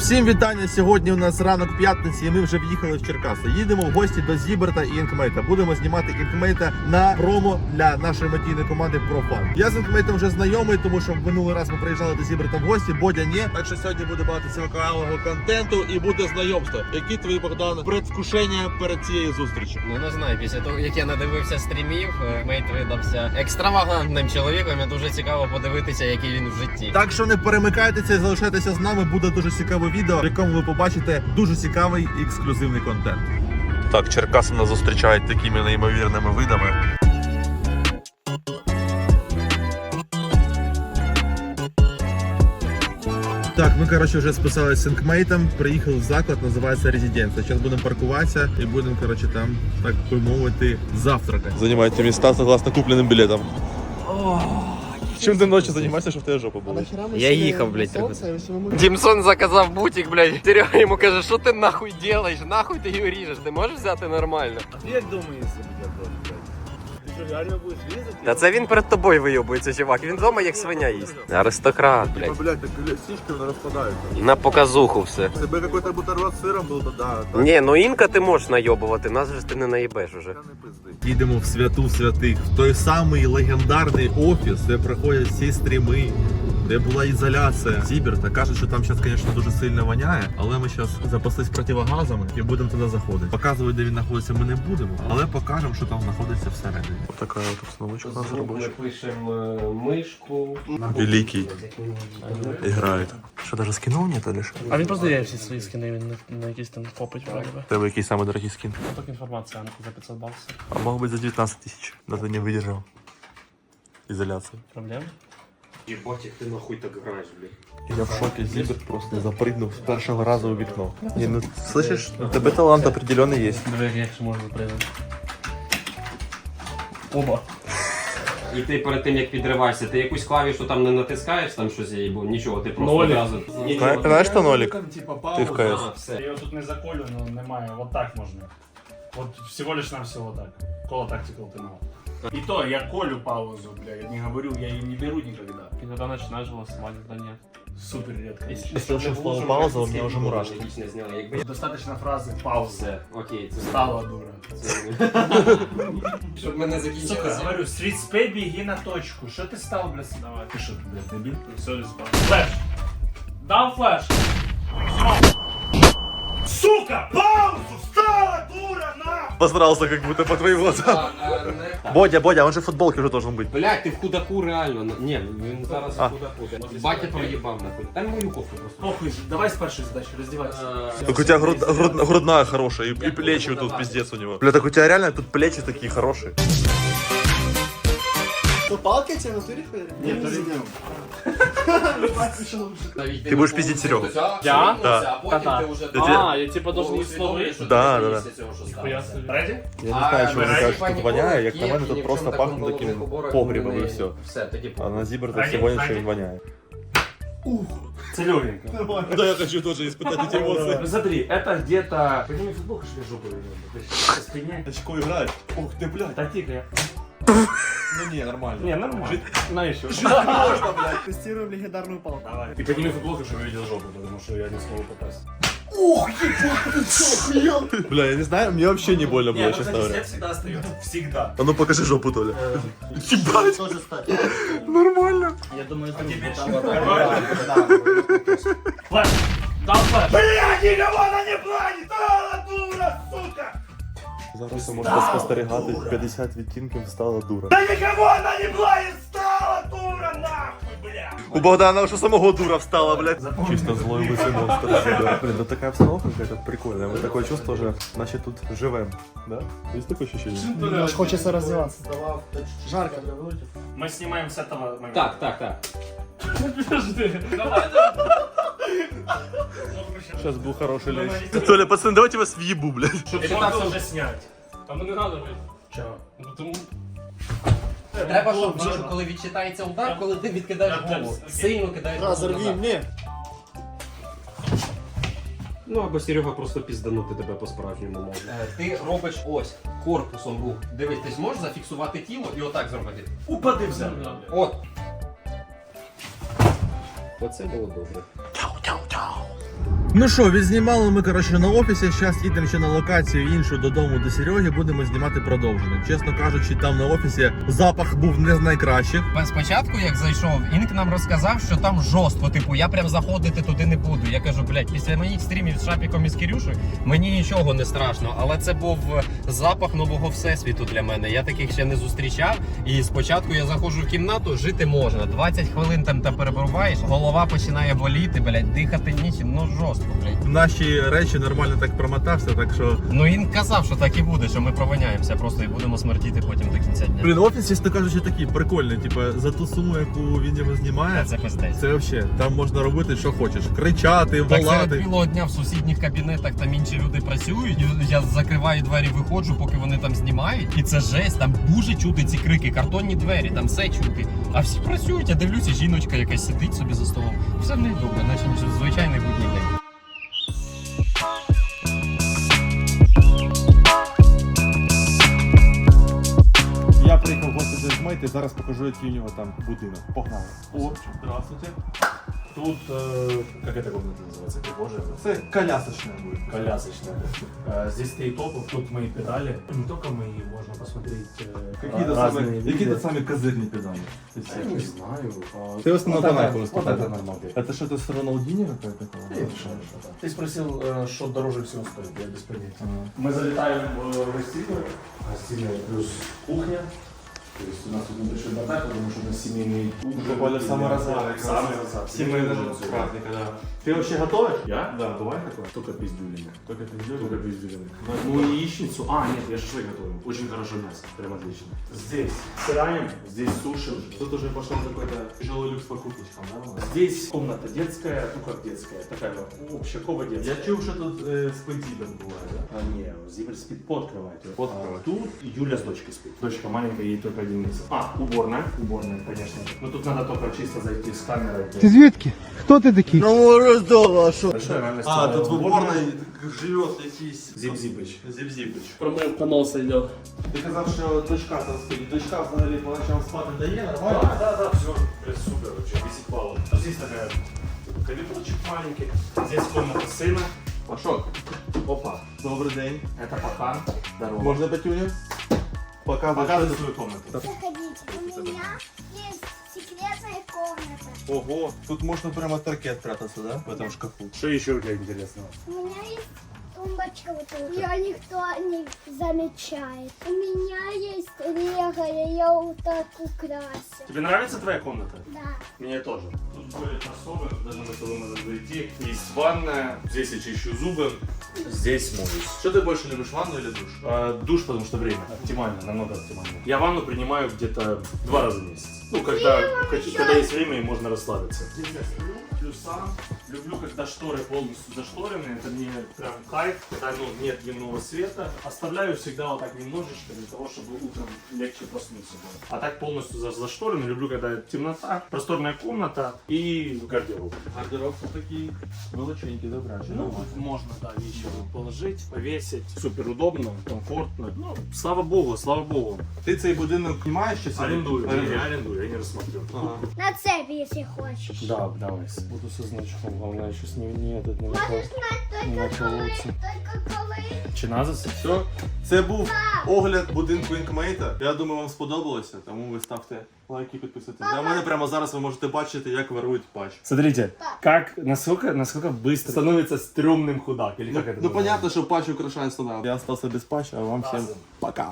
Всім вітання! Сьогодні у нас ранок п'ятниці, і ми вже в'їхали в Черкаси. Їдемо в гості до Зіберта і Інкмейта. Будемо знімати Інкмейта на промо для нашої медійної команди ProFan. Я з Інкмейтом вже знайомий, тому що минулий раз ми приїжджали до Зіберта в гості. Бодя ні. Так що сьогодні буде багато цікавого контенту і буде знайомство. Які твої Богдан предвкушення перед цією зустрічю? Ну не знаю, після того як я надивився стрімів, е, Мейт видався екстравагантним чоловіком. і дуже цікаво подивитися, який він в житті. Так що не перемикайтеся і залишайтеся з нами. Буде дуже цікаве відео, в якому ви побачите дуже цікавий і ексклюзивний контент. Так, Черкаси нас зустрічають такими неймовірними видами. Так, ми коротше вже списалися з інкмейтом, приїхали в заклад, називається Резиденція. Зараз будемо паркуватися і будемо коротше, там, так би мовити, завтракати. Займайте міста согласно купленим білетам. Чим ти ночі займаєшся, щоб в тебе жопа була? Я їхав, блядь, трохи. Дімсон заказав бутик, блядь. Серега йому каже, що ти нахуй делаєш? Нахуй ти його ріжеш? Ти можеш взяти нормально? А ты як думаешь, если бы я был, блядь? Ты что, реально будешь резать? Та це він перед тобою вийобується, чувак. Він вдома як свиня їсть. Аристократ, блядь. Блять, так сішки вони розпадаються. На показуху все. Если бы какой-то бутерброд з сиром був, то да. так. Ні, ну інка ти можеш найобувати, нас же ж ти не наїбеш уже. Їдемо в святу святих, в той самий легендарний офіс, де проходять всі стріми, де була ізоляція. Зіберта кажуть, що там зараз, звісно, дуже сильно воняє, але ми зараз запаслись противогазами і будемо туди заходити. Показувати, де він знаходиться, ми не будемо, але покажемо, що там знаходиться всередині. Ось така от обстановочка у нас робоча. пишемо е, мишку. Великий грає. Що, навіть скинув ні, то лише? А він просто є всі свої скини, він на, на якийсь там попить вроде би. Тебе який самий дорогий скін? Ну, так інформація, Анку за 500 баксів. А мог быть за 19 тысяч, но ты не выдержал. Изоляцию. Проблем? Єбать, як ти нахуй так граєш, блядь. Я в шоке, Зибер просто запрыгнув с першого раза у вікно. Не, ну, слышишь, у тебе талант определенный есть. Диви, як я ще можу запрягати. Оба. І ти перед тим як підриваєшся, ти якусь клавішу там не натискаєш, там щось є, бо нічого, ти просто Нолик. одразу. Знаешь, знаешь, что нолик? Типа Ты в КС. А, все. Я його тут не заколю, але немає. Вот так можна. Вот всего лишь на всего так. Кола тактикал ты мал. И то, я колю паузу, бля, я не говорю, я ее не беру никогда. И когда начинаешь его снимать, да нет. Супер редко. Если уж слово пауза, у меня уже мурашки. Логічно зняли. Якби Достаточно фразы паузы. все, окей, це Стала дура. Щоб мене Сука, закінчилося. говорю, с 35 беги на точку. Что ты стал, блядь, давай? Ты что, блядь, дебил? Все, респа. Флэш! Дал флэш! Сука! Паузу! Встала, дура, на! Постарался как будто по твоим глазам. Бодя, Бодя, он же в футболке уже должен быть. Блять, ти в худаку реально. Ні, він зараз А. в худаку. Батя проїбав нахуй. Дай мою кофту просто. Похуй, давай с першей задачи, раздевайся. Так у тебя груд- груд- грудная хорошая, и, и плечи тут пиздец у него. Бля, так у тебя реально тут плечи такие хорошие. Что, палки тебе на туре ходили? Нет, ли нет. Ты будешь пиздить Серегу. Я? Да. А Я А, я типа должен не. Да, да, да. Нихуя себе. Ready? Я А, не знаю, чего они кажут, что тут воняет. Як на мене, тут просто пахнет таким погребом и все. А на Зиберта Ради- сегодня ради- еще воняет. Це легенько. Да, я хочу тоже испытать эти эмоции. Смотри, это где-то... Подними футболку, что ли, жопу. Очко играть. Ух ты, блядь. Да тихо я. Ну не, нормально. Не, нормально. На еще. Тестируем легендарную палку. Давай. И подними футболку, чтобы я видел жопу, потому что я не смогу попасть. Бля, я не знаю, мне вообще не больно было, честно говоря. всегда остается. Всегда. А ну покажи жопу, Толя. Ебать, Тоже стать. нормально. Я думаю, это тебе Флэш! Дал флэш! Блядь, никого она не планит! Стала дура! Зараз ви можете спостерігати 50 відтінків стала дура. Да никого она не планит! Стала дура, нахуй, блядь! У Богдана уже самого дура встала, блядь. Чисто злой лысый монстр. Блин, да такая обстановка какая-то прикольная. Мы такое чувство уже, значит, тут живем. Да? Есть такое ощущение? Аж хочется развиваться. Жарко. Мы снимаем с этого момента. Так, так, так. Подожди. Давай, Сейчас был хороший лещ. Толя, пацаны, давайте вас въебу, блядь. Щоб Ты считався можешь уже снять. Там не надо, блядь. Чего? Ну тому... Треба, щоб вже, коли відчитається удар, коли ти відкидаєш Я голову. теж- Сильно кидаєш голову Разорви назад. мне. Ну або Серега просто пізданути тебе по-справжньому може. Ти робиш ось корпусом рух. Дивись, ти зможеш зафіксувати тіло і отак зробити. Упади в землю. От. Оце було добре. Ну що, відзнімали ми коротше на офісі. Зараз їдемо ще на локацію іншу додому до Сереги. Будемо знімати продовження. Чесно кажучи, там на офісі запах був не з найкращих. Спочатку, як зайшов, Інк нам розказав, що там жорстко. Типу, я прям заходити туди не буду. Я кажу, блядь, після моїх стрімів з Шапіком і з Кирюшею мені нічого не страшно. Але це був е, запах нового всесвіту для мене. Я таких ще не зустрічав. І спочатку я заходжу в кімнату, жити можна. 20 хвилин там та перебуваєш, голова починає боліти, блядь, дихати нічим, ну жорстко, блядь. Наші речі нормально так промотався, так що. Ну він казав, що так і буде, що ми провиняємося просто і будемо смертіти потім до кінця дня. Блін, офіс, чесно кажучи, такий прикольний. Типу, за ту суму, яку він його знімає. Це пиздець. Це взагалі, там можна робити, що хочеш. Кричати, Так серед білого дня в сусідніх кабінетах там інші люди працюють. Я закриваю двері, виходжу, поки вони там знімають. І це жесть, там дуже чути ці крики, картонні двері, там все чути. А всі працюють, я дивлюся, жіночка якась сидить собі за столом. Все в неї добре, наче звичайний будній день. гості до Змейти, зараз покажу, який у нього там будинок. Погнали. О, здравствуйте. Тут, э, как эта комната называется? Прихожая? Це колясочне буде. Колясочная. Э, Здесь стоит опыт, тут мои педали. Не только мои, можно посмотреть э, Які-то разные самі, виды. які-то самі козирні педалі. Я не знаю. а, Ты в основном вот по это- Nike Вот выступаешь? это нормально. Это что-то с Роналдини какая-то такая? Совершенно что-то. Ты спросил, э, что дороже всего стоит, я без понятия. Мы залетаем в гостиную, гостиная плюс кухня. То есть у нас тут небольшой бардак, потому что у нас семейный ужин. Буквально самый разгар. Самый разгар. Семейный праздник, да. Ты вообще готовишь? Я? Да, бывает такое? Только пиздюлина. Только идешь? Только пиздюлина. Ну и яичницу. А, нет, я шашлык готовлю. Очень хорошее мясо. Прям отлично. Здесь стираем, здесь сушим. Тут уже пошел какой-то тяжелый люкс по кухничкам, да? Здесь комната детская, ну как детская, такая общакова детская. Я чув, що тут е, з бензином буває, да? А, не, Зибель спит под кроватью. Под А кроватью. тут Юля с дочкой спит. Дочка маленькая, ей только один месяц. А, уборная. Уборная, конечно. Но тут надо только чисто зайти с камерой. Ти звідки? Хто ти такий? Большая реально А, стиральная тут в уборной живет якийсь Зип-зипыч. Зіп-зіпич. Промыл понос идет. Ти казав, що дочка там спить. Дочка взагалі по ночам спати дає, Да, нормально? да, да, все, блин, супер вообще, висит валом. А здесь такая кабиночек маленький. Здесь комната сына. Пашок. Опа. Добрий день. Это пахан. Здорово. Можна пятюню? Показуй, Показывай свою комнату. Заходите. У меня есть секретная комната. Ого, тут можно прямо от ракет прятаться, да? В этом шкафу. Что еще у тебя интересного? У меня есть тумбочка вот тут. Ее никто не замечает. У меня есть лего, я ее вот так украсил. Тебе нравится твоя комната? Да. Мне тоже. Тут более особо, даже мы с тобой можем зайти. Есть ванная, здесь я чищу зубы, здесь моюсь. Що ти більше любиш, ванну или душ? А, душ, потому что время оптимально, намного оптимально. Я ванну принимаю где-то два раза в месяц. Ну, когда, когда, когда есть время и можно расслабиться. Здесь я сплю, плюсам. Люблю, когда шторы полностью зашторены. Это мне прям кайф, когда ну, нет дневного света. Оставляю всегда вот так немножечко для того, чтобы утром легче проснуться. было. А так полностью за- зашторены. Люблю, когда темнота, просторная комната и гардероб. Гардероб такий величенький, добрячий. Ну, тут можно, да, вещи вот положить, повесить. Супер удобно, комфортно. Ну, слава богу, слава богу. Ти цей будинок знімаєш чи собі? Арендую, не, Орендуєш? я арендую, я не рассмотрю. Ага. На цепь, если хочешь. Да, давай. Буду со значком, главное, сейчас не, не этот не Можешь знать Не только колы, наколоться. только колы. Чиназис? Все, це був огляд будинку інкмейта. Я думаю, вам сподобалося, тому ви ставте лайки, підписуйтесь. А в мене прямо зараз ви можете бачити, як варують патч. Смотрите, как, насколько, насколько быстро становится стрёмным худак, или Ну, как это ну называется? понятно, що патч украшає слова. Я залишився без патча, а вам всім пока.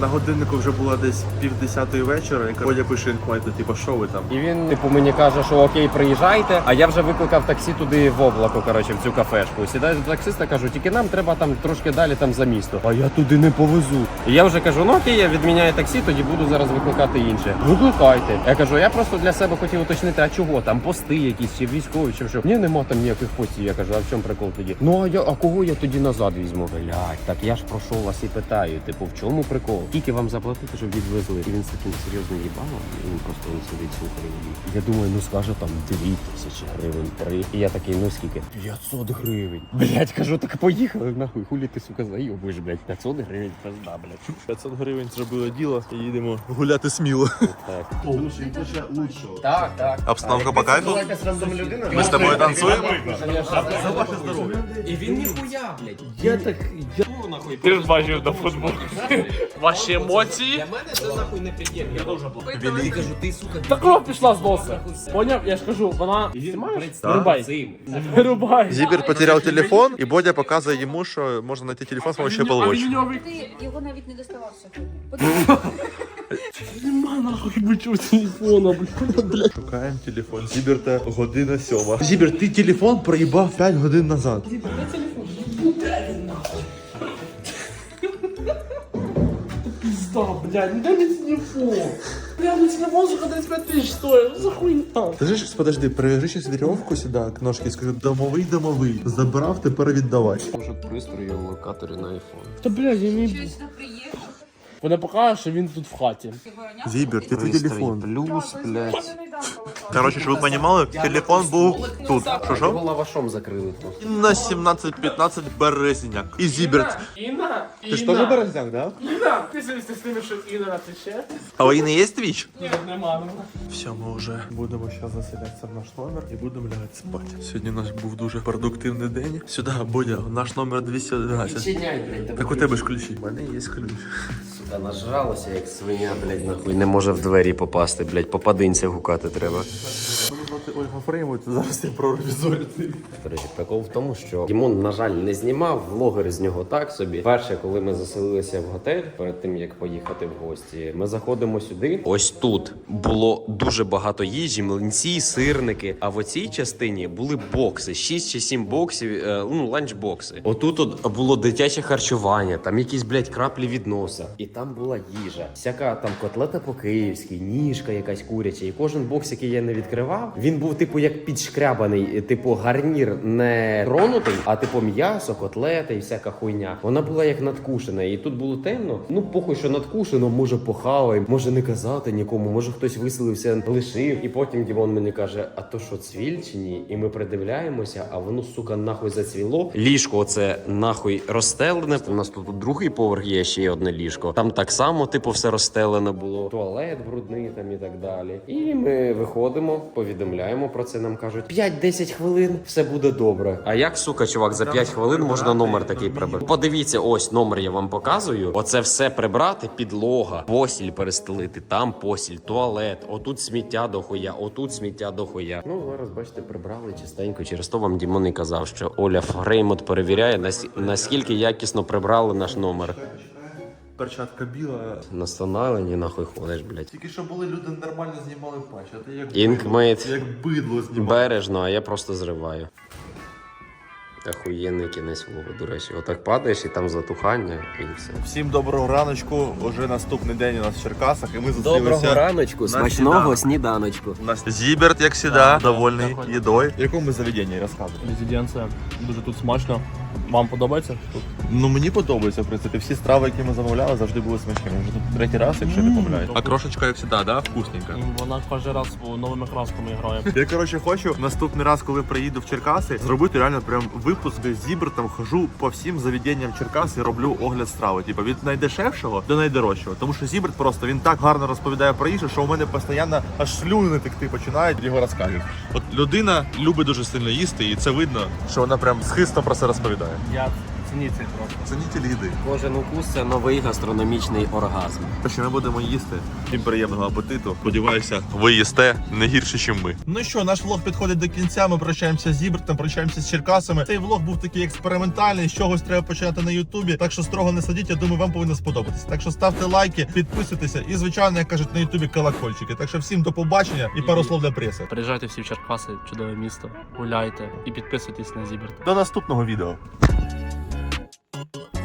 На годиннику вже було десь пів десятої вечора, і Коля пише інкмейту, типу, що ви там? І він, типу, мені каже, що окей, приїжджайте. А я вже викликав таксі туди в облако, коротше, в цю кафешку. Сідаю до таксиста, кажу, тільки нам треба там трошки далі там за місто. А я туди не повезу. І я вже кажу, ну окей, я відміняю таксі, тоді буду зараз викликати інше. Викликайте. Я кажу, я просто для себе хотів уточнити, а чого там пости якісь чи військові, чи що. Ні, нема там ніяких постів. Я кажу, а в чому прикол тоді? Ну а я а кого я тоді назад візьму? Блять, так я ж пройшов вас і питаю. Типу, в чому прикол? Скільки вам заплатити, щоб відвезли? І він з таким серйозним їбалом, і він просто він сидить слухає. Я думаю, ну скаже там дві тисячі гривень, три. І я такий, ну скільки? 500 гривень. Блять, кажу, так поїхали нахуй, хулі ти, сука, заїбуєш, блядь, 500 гривень, пизда, блядь. 500 гривень зробили діло і їдемо гуляти сміло. Так. Лучше і хоче лучшого. Так, так. Обстановка по кайфу? Ми з тобою танцюємо? За ваше здоров'я. І він ніхуя, блядь. Я так, я. Ти ж бачив на футбол. Ваші емоції? Для мене це нахуй не приємно. Я дуже Я кажу, ти, сука, Та кров пішла з носа. Поняв? Я ж кажу, вона. Рубай. Рубай. Зібер потеряв телефон, і Бодя показує йому, що можна знайти телефон з помощью Apple Watch. Ти його навіть не доставав сьогодні. нема нахуй бичу телефона, блядь. Шукаємо телефон. Зіберта година сьома. Зібер, ти телефон проїбав 5 годин назад. Пизда, блядь, не дай мне телефон. Бля, ну телефон же когда 5 тысяч стоит, за хуйня? Скажи, щось, подожди, привяжи щось вірьовку сюди, к ножки, і скажи, домовий, домовий. Забрав, тепер віддавай. Може пристрої в локаторі на iPhone. Та блядь, я не... Щось приїхав. Вона показує, що він тут в хаті. Зібер, ти твій телефон. Плюс, блядь. Короче, щоб ви розуміли, телефон був тут. Що що? Його лавашом закрили тут. На 17-15 березняк. І Зіберт. Інна, Ти ж теж березняк, да? Інна, ти з тими, що Інна на? А у Іни є твіч? Ні, нема. Все, ми вже будемо зараз заселятися в наш номер і будемо лягати спати. Сьогодні у нас був дуже продуктивний день. Сюди, Бодя, наш номер 211. Відчиняй, блядь, Так у тебе ж ключі. У мене є ключ. Сука, нажралося, як свиня, блядь, нахуй. Не може в двері попасти, блядь, по падинця гукати треба. Звати Ольга Фреймут, зараз я проревізорю. До речі, прикол в тому, що Дімон, на жаль, не знімав влогер з нього так собі. Перше, коли ми заселилися в готель перед тим як поїхати в гості, ми заходимо сюди. Ось тут було дуже багато їжі, млинці, сирники. А в оцій частині були бокси, 6 чи 7 боксів, е, ну ланчбокси. Отут от було дитяче харчування, там якісь блядь, краплі від носа. І там була їжа. Всяка там котлета по-київськи, ніжка якась куряча. І кожен бокс, який я не відкривав, він був типу як підшкрябаний, е, типу гарнір не тронутий, а типу м'ясо, котлета і всяка хуйня. Вона була як надкушена. І тут було темно. Ну похуй, що надкушено, може похавай, може не казати нікому, може хтось виселився, лишив. І потім Дімон мені каже: а то що цвіль чи ні? І ми придивляємося, а воно сука нахуй зацвіло. Ліжко оце нахуй розстелене. У нас тут другий поверх є ще одне ліжко. Там так само, типу, все розстелене було. Туалет брудний там і так далі. І ми виходимо, повідомляємо про це. Нам кажуть 5-10 хвилин, все буде добре. А як сука, чувак, за 5 хвилин можна номер такий прибрати? Подивіться, ось номер я вам показую. Оце все прибрати, підлога, постіль перестелити, там постіль, туалет, отут сміття дохуя, отут сміття дохуя. Ну зараз бачите, прибрали чистенько. Через то вам Дімон і казав, що Оля Фреймот перевіряє нас- наскільки якісно прибрали наш номер. Перчатка біла. На Станайлені нахуй ходиш, блядь. Тільки що були люди нормально знімали патч, а ти як Інкмейт. бидло, як бидло знімав. Бережно, а я просто зриваю. Охуєнний кінець влогу, до речі. Отак падаєш і там затухання і все. Всім доброго раночку. Уже наступний день у нас в Черкасах, і ми зустрілися. раночку, смачного сніданочку. У нас Зіберт, як завжди, довольний їдою. В якому ми заведенні розказуй? Резиденція. Дуже тут смачно. Вам подобається? Тут? Ну мені подобається, в принципі, всі страви, які ми замовляли, завжди були смачними. Вже тут третій раз, якщо не помиляюсь. А крошечка, як завжди, да? Вкусненька. Вона кожен раз новими красками грає. Я коротше хочу наступний раз, коли приїду в Черкаси, зробити реально прям випуск де з Зібертом хожу по всім заведенням Черкас і роблю огляд страви. Типу від найдешевшого до найдорожчого. Тому що Зіберт просто він так гарно розповідає про їжу, що у мене постійно аж слюни текти починають його розказів. От людина любить дуже сильно їсти, і це видно, що вона прям схисно про це розповідає. Я цініть цей просто. Цінітель їди. Кожен укус це новий гастрономічний оргазм. Що ми будемо їсти. Всім приємного апетиту. Сподіваюся, ви їсте не гірше, ніж ми. Ну що, наш влог підходить до кінця. Ми прощаємося з Зібертом, прощаємося з Черкасами. Цей влог був такий експериментальний. З чогось треба починати на Ютубі. Так що строго не садіть. Я думаю, вам повинно сподобатися. Так що ставте лайки, підписуйтеся і, звичайно, як кажуть на Ютубі колокольчики. Так що всім до побачення і пару слов для преси. Приїжджайте всі в Черкаси, чудове місто, гуляйте і підписуйтесь на Зіберт. До наступного відео. Thank you.